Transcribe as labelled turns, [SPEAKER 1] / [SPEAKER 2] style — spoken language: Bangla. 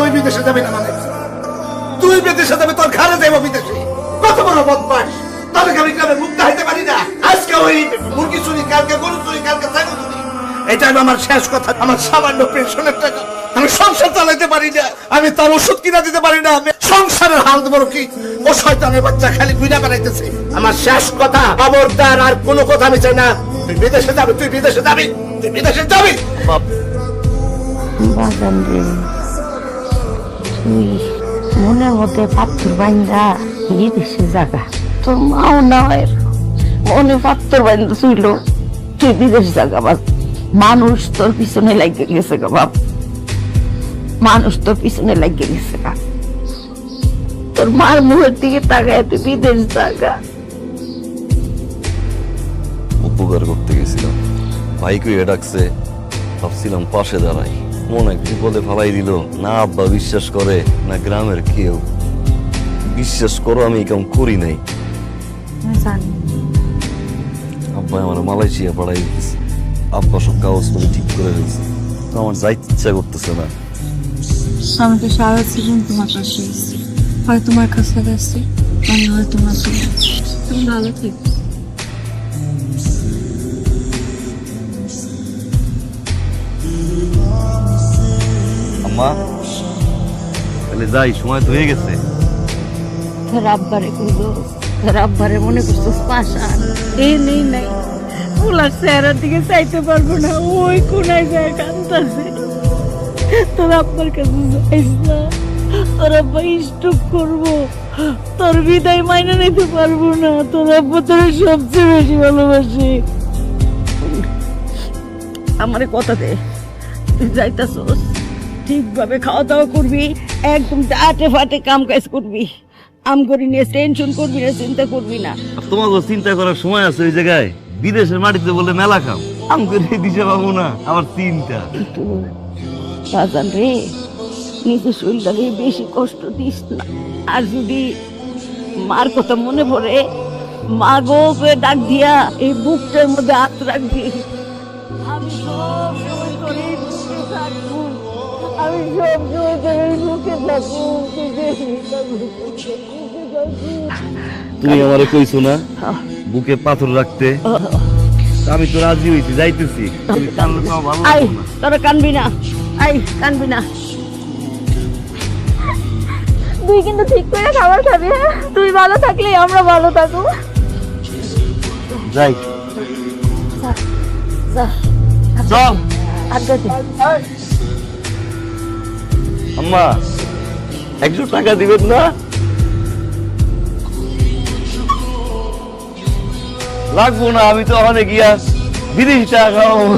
[SPEAKER 1] তুই বিদেশে যাবি না মানে? তুই বিদেশে যাবি, তোর ঘরে যাব বিদেশে। কত বড় বদমাস তোকে আমি গ্রামে মুখ দেখাইতে পারি না। আজকে ওই মুরগি চুরি, কালকে গরু চুরি, কালকে ছাগল চুরি। এটা আমার শেষ কথা, আমার সামান্য পেনশনের টাকা। আমি সংসার চালাইতে পারি না, আমি তার ওষুধ কিনা দিতে পারি না। আমি সংসারের হাল দেবো কি? ও শয়তানের বাচ্চা খালি ঘুরে বেড়াইতেছে। আমার শেষ কথা, খবরদার আর কোনো কথা আমি চাই না। তুই বিদেশে যাবি, তুই বিদেশে যাবি, তুই বিদেশে যাবি।
[SPEAKER 2] মনের মধ্যে পাথর বাইন্দা তোর মাও নয় মনে পাথর বাইন্দা শুইল, তুই বিদেশ জাগা বাপ। মানুষ তোর পিছনে লাগিয়ে গেছে গা বাপ। মানুষ তোর পিছনে লাগিয়ে গেছে গা। তোর মার মুখের দিকে তাকায় তুই বিদেশ জাগা।
[SPEAKER 3] উপকার করতে গেছিলাম। ভাইকে ডাকছে, ভাবছিলাম পাশে দাঁড়াই। মন এক বিপদে ফালাই দিল। না আব্বা বিশ্বাস করে না গ্রামের কেউ। বিশ্বাস করো আমি কেমন করি নাই। আব্বা আমার মালয়েশিয়া পাঠাই দিতেছে আব্বা সব কাগজ করে ঠিক করে রয়েছে তো আমার যাইতে ইচ্ছা করতেছে না।
[SPEAKER 4] আমি তো সারা জীবন তোমার এসেছি হয় তোমার কাছে গেছি আমি হয় তোমার আসছি। তুমি ভালো থেকো।
[SPEAKER 3] আম্মা তাহলে যাই, সময় তো হয়ে গেছে।
[SPEAKER 2] তোর মনে পাশান নেই, নাই। চেহারার দিকে চাইতে পারব না, ওই কোনায় যায় তোর আব্বার কাছে যাইস না। তোর আব্বা করব। তোর বিদায় মাইনে নিতে পারব না। তোর আব্বা তোর সবচেয়ে বেশি ভালোবাসে। আমারে কথা দে, তুই যাইতাছোস। ঠিকভাবে খাওয়া দাওয়া করবি একদম আটে ফাটে কাম কাজ করবি। আম করি নিয়ে টেনশন করবি না চিন্তা করবি না।
[SPEAKER 3] আর তোমাকে চিন্তা করার সময় আছে ওই জায়গায়? বিদেশের মাটিতে বলে মেলা খাও আম করে দিতে পাবো না আমার চিন্তা
[SPEAKER 2] কিন্তু বাজান রে নিজের শরীরটাকে বেশি কষ্ট দিস না। আর যদি মার কথা মনে পড়ে মা গো করে ডাক দিয়া এই বুকটার মধ্যে হাত রাখবি। আমি সব সময় করে থাকব। আমি সব সময় থাকব বুকে থাকব।
[SPEAKER 3] তুমি আমারে কইছো না বুকে পাথর রাখতে? আমি তো রাজি হইছি যাইতেছি। তুমি কানলে তো আমার ভালো
[SPEAKER 2] আই। তোরা কানবি না। আই কানবি না।
[SPEAKER 4] তুই কিন্তু ঠিক করে খাবার খাবি হ্যাঁ? তুই ভালো থাকলে আমরা ভালো থাকব।
[SPEAKER 3] যাই।
[SPEAKER 2] যা আজ্ঞা দে
[SPEAKER 3] আম্মা একশো টাকা দিবেন না? লাগবো না আমি তো ওখানে গিয়া বিদেশি টাকা খাওয়াবো